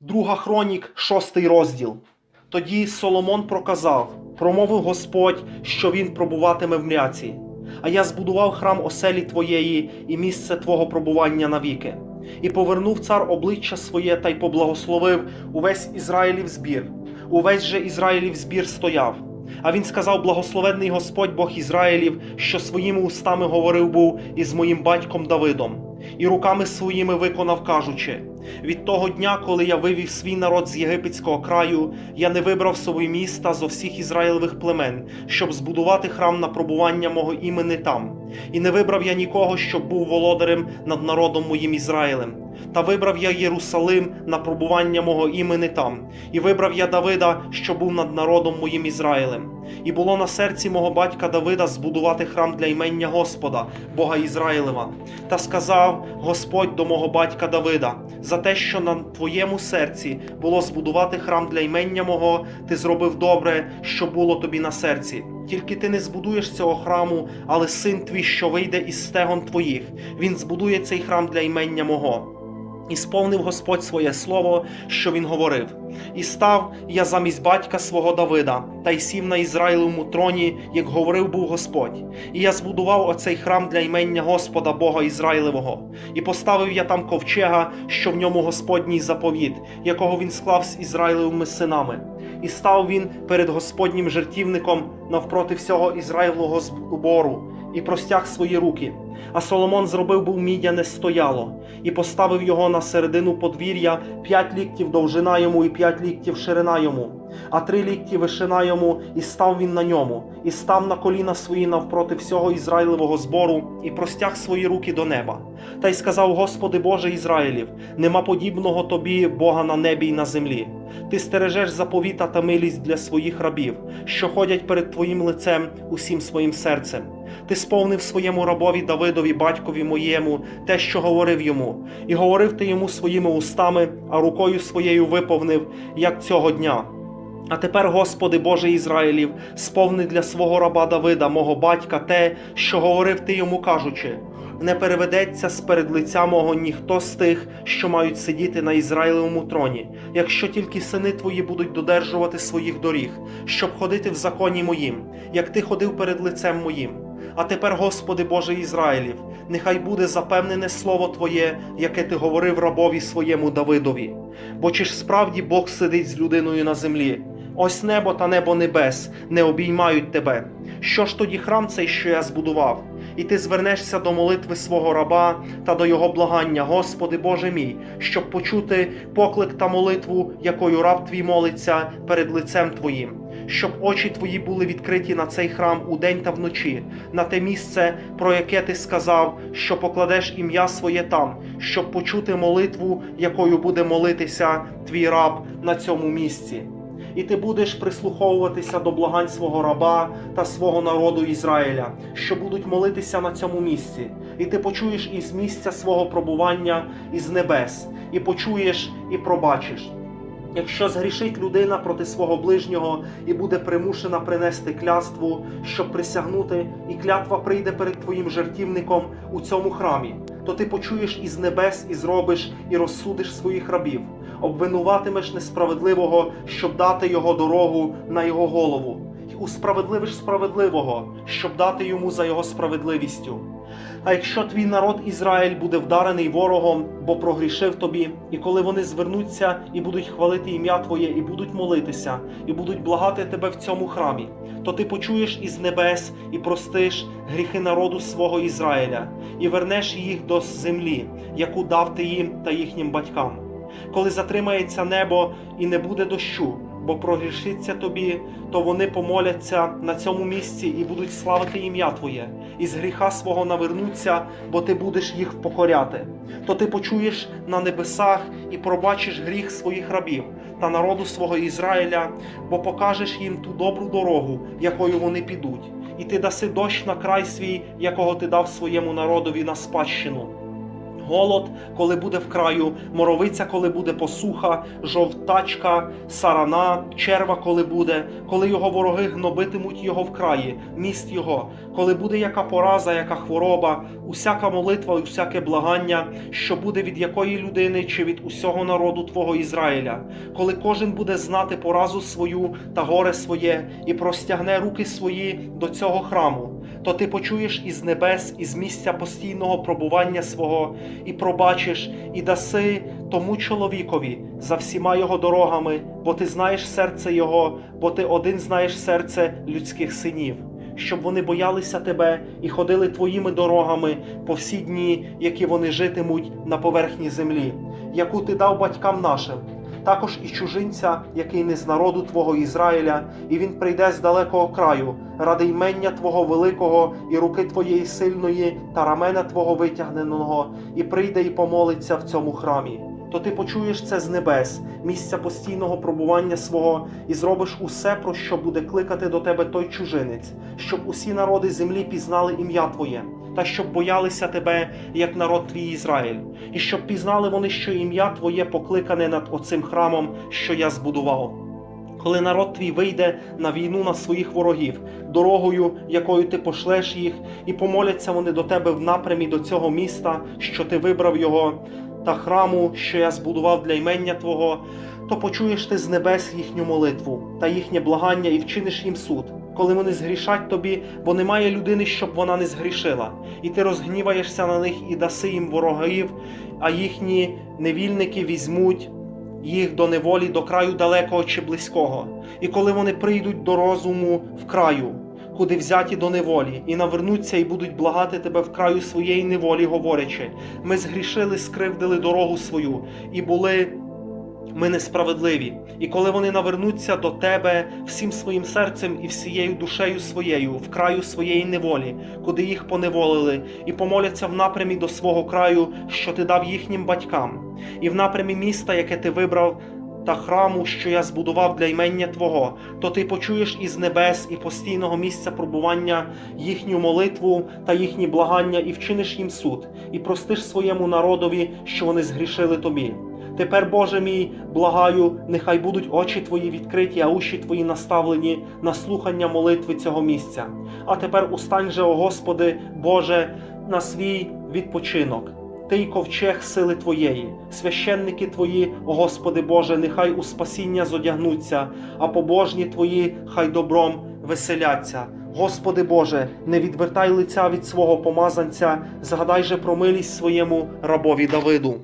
Друга хронік, шостий розділ. Тоді Соломон проказав, промовив Господь, що він пробуватиме в мряці. А я збудував храм оселі твоєї і місце твого пробування навіки. І повернув цар обличчя своє та й поблагословив увесь Ізраїлів збір. Увесь же Ізраїлів збір стояв. А він сказав: Благословенний Господь Бог Ізраїлів, що своїми устами говорив був із моїм батьком Давидом, і руками своїми виконав, кажучи: від того дня, коли я вивів свій народ з єгипетського краю, я не вибрав собі міста зо всіх ізраїлевих племен, щоб збудувати храм на пробування мого імени там. І не вибрав я нікого, щоб був володарем над народом моїм Ізраїлем. Та вибрав я Єрусалим на пробування мого імени там, і вибрав я Давида, що був над народом моїм Ізраїлем. І було на серці мого батька Давида збудувати храм для імення Господа, Бога Ізраїлева. Та сказав Господь до мого батька Давида: за те, що на твоєму серці було збудувати храм для імення мого, ти зробив добре, що було тобі на серці. Тільки ти не збудуєш цього храму, але син твій, що вийде із стегон твоїх, він збудує цей храм для імення мого. І сповнив Господь своє слово, що він говорив. І став я замість батька свого Давида, та й сів на Ізраїлевому троні, як говорив був Господь. І я збудував оцей храм для імення Господа Бога Ізраїлевого, і поставив я там ковчега, що в ньому Господній заповіт, якого він склав з Ізраїлевими синами. І став він перед Господнім жертівником навпроти всього Ізраїлового збору, і простяг свої руки. А Соломон зробив був мідяне стояло, і поставив його на середину подвір'я п'ять ліктів довжина йому і п'ять ліктів ширина йому, а три лікті вишина йому, і став він на ньому, і став на коліна свої навпроти всього Ізраїлевого збору, і простяг свої руки до неба. Та й сказав: Господи Боже Ізраїлів, нема подібного тобі, Бога на небі й на землі. Ти стережеш заповіта та милість для своїх рабів, що ходять перед Твоїм лицем усім своїм серцем. Ти сповнив своєму рабові Давидові, батькові моєму, те, що говорив йому, і говорив ти йому своїми устами, а рукою своєю виповнив, як цього дня. А тепер, Господи Боже Ізраїлів, сповни для свого раба Давида, мого батька, те, що говорив ти йому, кажучи: не переведеться сперед лиця мого ніхто з тих, що мають сидіти на Ізраїлевому троні, якщо тільки сини твої будуть додержувати своїх доріг, щоб ходити в законі моїм, як ти ходив перед лицем моїм. А тепер, Господи Боже Ізраїлів, нехай буде запевнене слово Твоє, яке ти говорив рабові своєму Давидові. Бо чи ж справді Бог сидить з людиною на землі? Ось небо та небо небес не обіймають тебе. Що ж тоді храм цей, що я збудував? І ти звернешся до молитви свого раба та до його благання, Господи Боже мій, щоб почути поклик та молитву, якою раб твій молиться перед лицем Твоїм, щоб очі твої були відкриті на цей храм удень та вночі, на те місце, про яке ти сказав, що покладеш ім'я своє там, щоб почути молитву, якою буде молитися твій раб на цьому місці і ти будеш прислуховуватися до благань свого раба та свого народу Ізраїля, що будуть молитися на цьому місці, і ти почуєш із місця свого пробування із небес, і почуєш і пробачиш. Якщо згрішить людина проти свого ближнього і буде примушена принести клятву, щоб присягнути, і клятва прийде перед твоїм жертівником у цьому храмі, то ти почуєш із небес і зробиш, і розсудиш своїх рабів, обвинуватимеш несправедливого, щоб дати його дорогу на його голову, і усправедливиш справедливого, щоб дати йому за його справедливістю. А якщо твій народ Ізраїль буде вдарений ворогом, бо прогрішив тобі, і коли вони звернуться і будуть хвалити ім'я Твоє, і будуть молитися, і будуть благати тебе в цьому храмі, то ти почуєш із небес і простиш гріхи народу свого Ізраїля, і вернеш їх до землі, яку дав ти їм та їхнім батькам. Коли затримається небо і не буде дощу, бо прогрішиться тобі, то вони помоляться на цьому місці і будуть славити ім'я Твоє, і з гріха свого навернуться, бо ти будеш їх покоряти. То ти почуєш на небесах і пробачиш гріх своїх рабів та народу свого Ізраїля, бо покажеш їм ту добру дорогу, якою вони підуть, і ти даси дощ на край свій, якого ти дав своєму народові на спадщину. Голод, коли буде в краю, моровиця, коли буде посуха, жовтачка, сарана, черва, коли буде, коли його вороги гнобитимуть його в краї, міст його, коли буде яка пораза, яка хвороба, усяка молитва, усяке благання, що буде від якої людини чи від усього народу Твого Ізраїля, коли кожен буде знати поразу свою та горе своє, і простягне руки свої до цього храму, то ти почуєш із небес, із місця постійного пробування свого, і пробачиш, і даси тому чоловікові за всіма його дорогами, бо ти знаєш серце його, бо ти один знаєш серце людських синів. Щоб вони боялися тебе і ходили твоїми дорогами по всі дні, які вони житимуть на поверхні землі, яку ти дав батькам нашим, також і чужинця, який не з народу Твого Ізраїля, і він прийде з далекого краю, ради ймення Твого великого і руки Твоєї сильної та рамена Твого витягненого, і прийде і помолиться в цьому храмі. То ти почуєш це з небес, місця постійного пробування свого, і зробиш усе, про що буде кликати до тебе той чужинець, щоб усі народи землі пізнали ім'я Твоє, та щоб боялися тебе, як народ твій Ізраїль, і щоб пізнали вони, що ім'я Твоє покликане над оцим храмом, що я збудував. Коли народ твій вийде на війну на своїх ворогів, дорогою, якою ти пошлеш їх, і помоляться вони до тебе в напрямі до цього міста, що ти вибрав його, та храму, що я збудував для імення Твого, то почуєш ти з небес їхню молитву та їхнє благання і вчиниш їм суд, коли вони згрішать тобі, бо немає людини, щоб вона не згрішила, і ти розгніваєшся на них і даси їм ворогів, а їхні невільники візьмуть їх до неволі до краю далекого чи близького, і коли вони прийдуть до розуму в краю, куди взяті до неволі, і навернуться і будуть благати тебе в краю своєї неволі, говорячи: ми згрішили, скривдили дорогу свою, і були. Ми несправедливі, і коли вони навернуться до тебе всім своїм серцем і всією душею своєю, в краю своєї неволі, куди їх поневолили, і помоляться в напрямі до свого краю, що ти дав їхнім батькам, і в напрямі міста, яке ти вибрав, та храму, що я збудував для ймення Твого, то ти почуєш із небес і постійного місця пробування їхню молитву та їхні благання, і вчиниш їм суд, і простиш своєму народові, що вони згрішили тобі. Тепер, Боже мій, благаю, нехай будуть очі Твої відкриті, а уші Твої наставлені на слухання молитви цього місця. А тепер устань же, о Господи, Боже, на свій відпочинок. Ти й ковчег сили Твоєї, священники Твої, о Господи Боже, нехай у спасіння зодягнуться, а побожні Твої хай добром веселяться. Господи Боже, не відвертай лиця від свого помазанця, згадай же про милість своєму рабові Давиду.